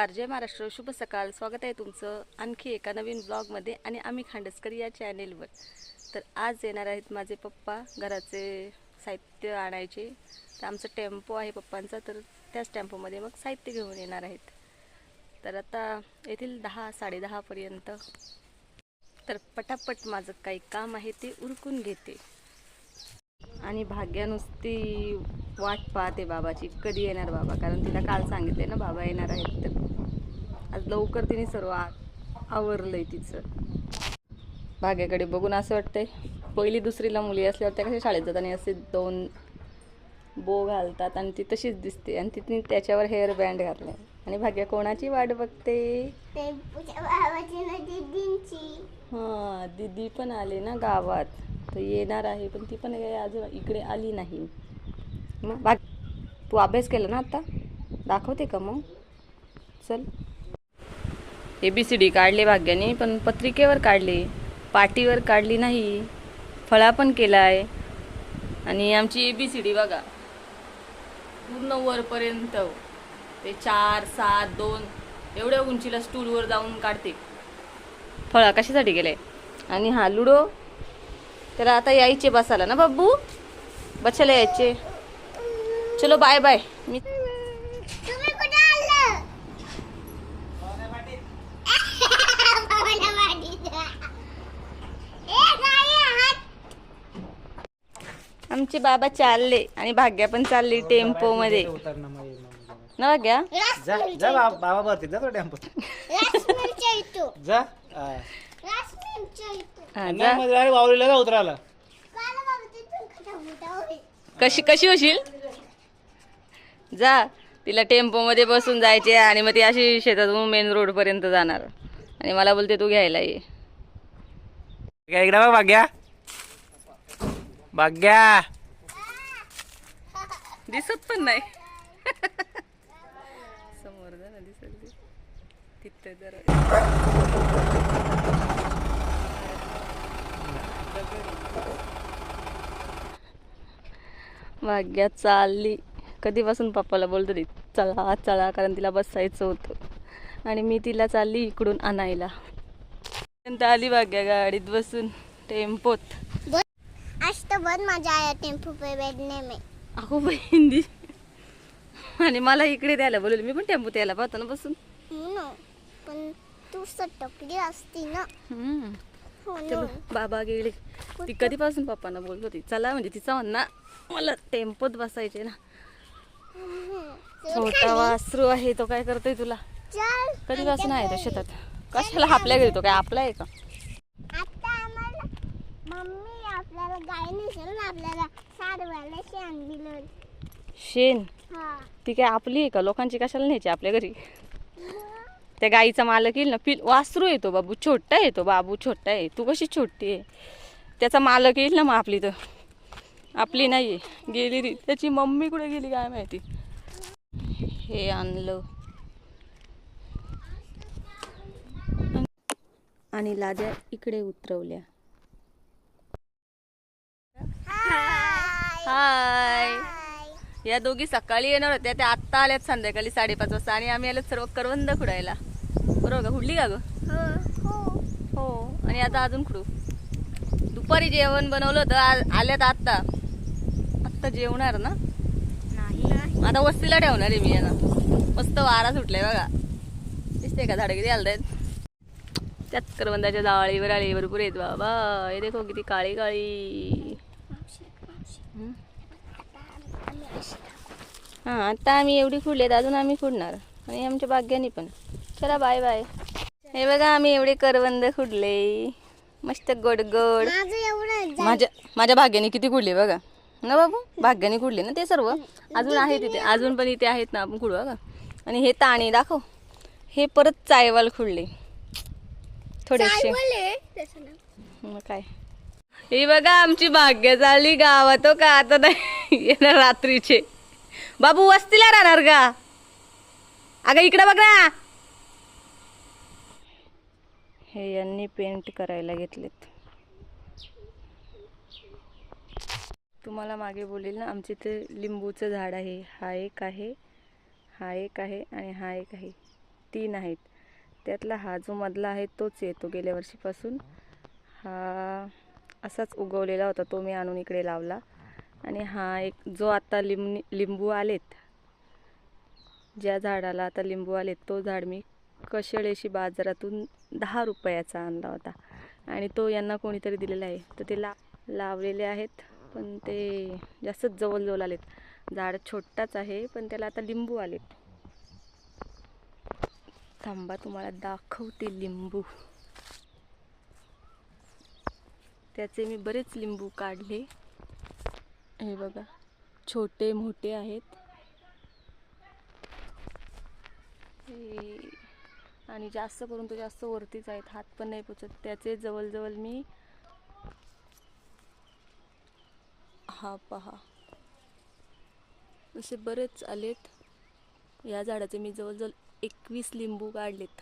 नमस्कार जय महाराष्ट्र. शुभ सकाळ. स्वागत आहे तुमचं आणखी एका नवीन ब्लॉगमध्ये आणि आम्ही खांडसकर या चॅनेलवर तर आज येणार आहेत माझे पप्पा. घराचे साहित्य आणायचे. तर आमचा टेम्पो आहे पप्पांचा. तर त्याच टेम्पोमध्ये मग साहित्य घेऊन येणार आहेत. तर आता येथील दहा साडेदहापर्यंत तर पटापट माझं काही काम आहे ते उरकून घेते. आणि भाग्या नुसती वाट पाहते बाबाची. कधी येणार बाबा? कारण तिला काल सांगितले ना बाबा येणार आहेत तर. आज लवकर तिने सर्व आ- आवरलंय तिचं. भाग्याकडे बघून असं वाटतंय पहिली दुसरीला मुली असल्यावर त्या कशा शाळेत जातात आणि असे दोन बो घालतात आणि ती तशीच दिसते आणि तिने त्याच्यावर हेअर बँड घातलाय. आणि भाग्या कोणाची वाट बघते? हां दीदी पण आले ना गावात. तर येणार आहे पण ती पण काही अजून इकडे आली नाही. मग बाकी तू अभ्यास केला ना आता? दाखवते का मग? चल. ए बी सी डी काढले भाग्याने पण पत्रिकेवर काढले. पाटीवर काढली नाही. फळा पण केला आहे आणि आमची ए बी सी डी बघा. पूर्ण वरपर्यंत. ते चार सात दोन एवढ्या उंचीला स्टूलवर जाऊन काढते. फळा कशासाठी गेले आणि हा लुडो? त्याला आता यायचे बसायला. ना बाबू? बसायला यायचे. चलो बाय बाय मी. आमचे बाबा चालले आणि भाग्या पण चालली टेम्पो मध्ये. ना भाग्या? जा बाबा भरती जा तो टेम्पो. जा. हा. जा. वावरीला होईल. कशी कशी होशील? जा तिला टेम्पो मध्ये बसून जायचे आणि मग ती अशी शेतातून मेन रोड पर्यंत जाणार. आणि मला बोलते तू घ्यायला ये. काय इकडे बघ भाग्या. भाग्या. दिसत पण नाही. समोर जा ना दिसत तिथं जरा भाग्या चालली. कधीपासून पप्पाला बोलत होती चला चला कारण तिला बसायचं होतं. आणि मी तिला चालली इकडून आणायला. पर्यंत आली भाग्या गाडीत बसून टेम्पोत. आज तो बहुत मजा आया टेम्पो पे बैठने में. अहो हिंदी आणि मला इकडे द्यायला बोलवलं. मी पण टेम्पोत यायला पाहतो ना बसून. हो ना पण तू सटकली असती ना. हम्म. चलो बाबा गेले. ती कधीपासून पप्पांना बोलत होती? चला म्हणजे तिचा म्हणणं मला टेम्पोत बसायचे ना. छोटा वासरू आहे तो काय करतोय तुला? कधीपासून आहे तो शेतात? कशाला आपल्या घरी तो काय आपला आहे का? शेण? हा. ती काय आपली आहे का? लोकांची कशाला न्यायची आपल्या घरी? त्या गाईचा मालक येईल ना पिल वासरू येतो बाबू छोटा येतो बाबू छोटा आहे. तू कशी छोटी आहे? त्याचा मालक येईल ना मग आपली तर. आपली नाही आहे गेली ती. त्याची मम्मी कुठे गेली काय माहिती? हे आणलं. आणि लाद्या इकडे उतरवल्या. हाय. या दोघी सकाळी येणार होत्या. त्या आत्ता आल्यात संध्याकाळी साडेपाच वाजता आणि आम्ही आलो सर्व करवंद खुडायला. बरोबर का? खुडली का ग? हो. हो आणि आता अजून खुडू. दुपारी जेवण बनवलं होतं आल्यात आत्ता. आत्ता जेवणार ना? नाही आता वस्तीला ठेवणार आहे मी यांना मस्त वारा सुटलाय बघा. दिसते का झाडं किती हलतायत त्यात करवंदाच्या जाळीवर आळी भरपूर येत बाबा. हे देखो किती काळी काळी. हं? आता आम्ही एवढी खुडलेत अजून आम्ही खुडणार. आणि आमच्या भाग्यानी पण. चला बाय बाय हे बघा आम्ही एवढे करवंद खुडले मस्त गोड गोड माझ्या माझ्या भाग्याने किती कुडले बघा. ना बाबू? भाग्याने कुडले ना ते सर्व? अजून आहे तिथे अजून पण इथे आहेत ना आपण कुडू बघा. आणि हे ताणी दाखव. हे परत चायवाल खुडले थोडेसे. मग काय? हे बघा आमची भाग्य झाली गावात हो का? आता नाही येणार रात्रीचे. बाबू वस्तीला राहणार का? अगं इकडं बघ ना. हे यांनी पेंट करायला घेतलेत. तुम्हाला मागे बोलेल ना आमच्या इथे लिंबूचं झाड आहे. हा एक आहे हा एक आहे आणि हा एक आहे. तीन आहेत. त्यातला हा जो मधला आहे तोच येतो गेल्या वर्षीपासून. हा असाच उगवलेला होता तो मी आणून इकडे लावला. आणि हा एक जो आता लिंब लिंबू आलेत ज्या झाडाला आता लिंबू आलेत तो झाड मी कशळेशी बाजारातून दहा रुपयाचा आणला होता. आणि तो यांना कोणीतरी दिलेला आहे. तर ते ला लावलेले आहेत पण ते जास्तच जवळजवळ आलेत. झाड छोटाच आहे पण त्याला आता लिंबू आलेत. थांबा तुम्हाला दाखवते लिंबू. त्याचे मी बरेच लिंबू काढले. हे बघा छोटे मोठे आहेत. हे आणि जास्त करून तो जास्त वरतीच आहेत. हात पण नाही पोचत. त्याचे जवळजवळ मी हा पहा. असे बरेच आलेत. या झाडाचे मी जवळजवळ एकवीस लिंबू काढलेत.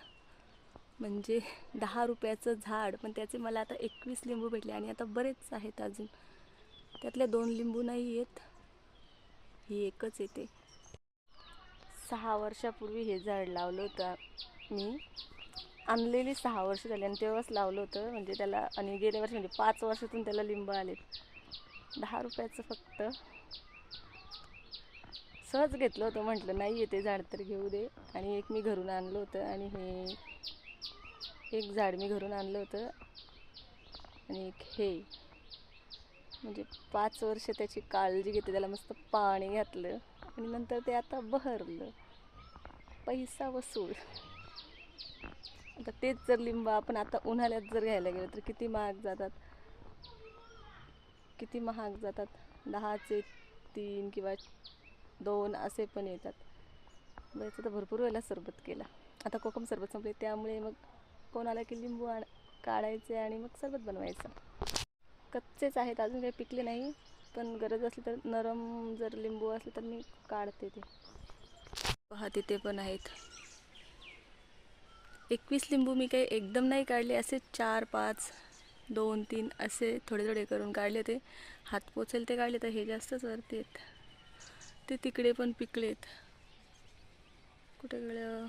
म्हणजे दहा रुपयाचं झाड पण त्याचे मला आता एकवीस लिंबू भेटले आणि आता बरेच आहेत अजून. त्यातल्या दोन लिंबू नाही आहेत ही एकच येते. सहा वर्षापूर्वी हे झाड लावलं होतं. मी आणलेली सहा वर्ष झाली आणि तेव्हाच लावलं होतं. म्हणजे त्याला आणि गेल्या वर्षी म्हणजे पाच वर्षातून त्याला लिंब आलेत. दहा रुपयाचं फक्त. सहज घेतलं होतं. म्हटलं नाही येते झाड तर घेऊ दे. आणि एक मी घरून आणलं होतं आणि हे एक झाड मी घरून आणलं होतं. आणि एक हे. म्हणजे पाच वर्ष त्याची काळजी घेते त्याला मस्त पाणी घातलं आणि नंतर ते आता बहरलं. पैसा वसूल. आता तेच जर लिंब आपण आता उन्हाळ्यात जर घ्यायला गेलो तर किती महाग जातात? किती महाग जातात? दहाचे तीन किंवा दोन असे पण येतात. बरेच तर भरपूर वेळेला सरबत केला. आता कोकम सरबत संपले त्यामुळे मग कोणाला की लिंबू आण काढायचे आणि मग सरबत बनवायचं. कच्चेच आहेत अजून काही पिकले नाही पण गरज असली तर नरम जर लिंबू असले तर मी काढते ते. पहा तिथे पण आहेत. एकवीस लिंबू मी काही एकदम नाही काढले असे चार पाच दोन तीन असे थोडे थोडे करून काढले ते हात पोचेल ते काढले तर हे जास्तच वरती आहेत. ते तिकडे पण पिकलेत. कुठे गेलं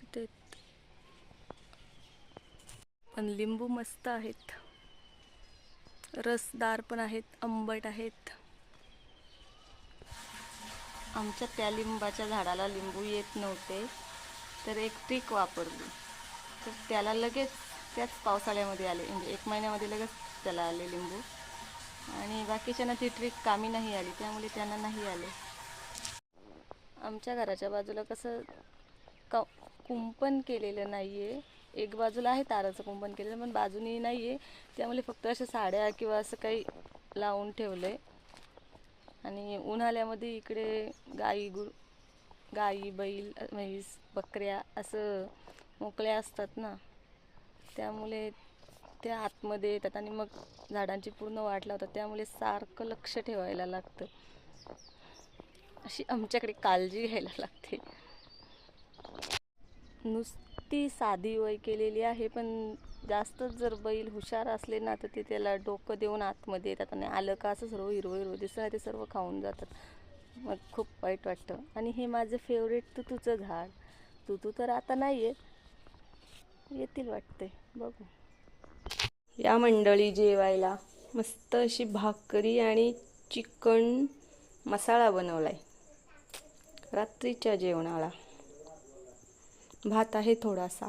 तिथे पण लिंबू मस्त आहेत. रसदार पण आहेत आंबट आहेत. आमच्या त्या लिंबाच्या झाडाला लिंबू येत नव्हते. तर एक ट्रिक वापरली. तर त्याला लगेच त्याच पावसाळ्यामध्ये आले. म्हणजे एक महिन्यामध्ये लगेच त्याला आले लिंबू. आणि बाकीच्यांना ती ट्रिक कामी नाही आली. त्यामुळे त्यांना नाही आले. आमच्या घराच्या बाजूला कसं क कुंपण केलेलं नाही आहे एक बाजूला आहे ताराचं कुंपण केलेलं पण बाजूनी नाही आहे त्यामुळे फक्त अशा साड्या किंवा असं काही लावून ठेवलं आहे आणि उन्हाळ्यामध्ये इकडे गाई गु गाई बैल म्हैस बकऱ्या असं मोकळ्या असतात ना. त्यामुळे त्या आतमध्ये येतात आणि मग झाडांची पूर्ण वाट लावतात. त्यामुळे सारखं लक्ष ठेवायला लागतं. अशी आमच्याकडे काळजी घ्यायला लागते. नुसती साधी वय केलेली आहे पण जास्तच जर बैल हुशार असले ना तर ते त्याला डोकं देऊन आतमध्ये येतात आणि आलं का असं सर्व हिरवं हिरवं दिसतं ते सर्व खाऊन जातात. मग खूप वाईट वाटतं. आणि हे माझं फेवरेट तुतूचं झाड. तुतू तर आता नाही आहे येतील वाटते बघू. या मंडळी जेवायला मस्त अशी भाकरी आणि चिकन मसाला बनवलाय. रात्रीच्या जेवणाला. भात आहे थोडासा.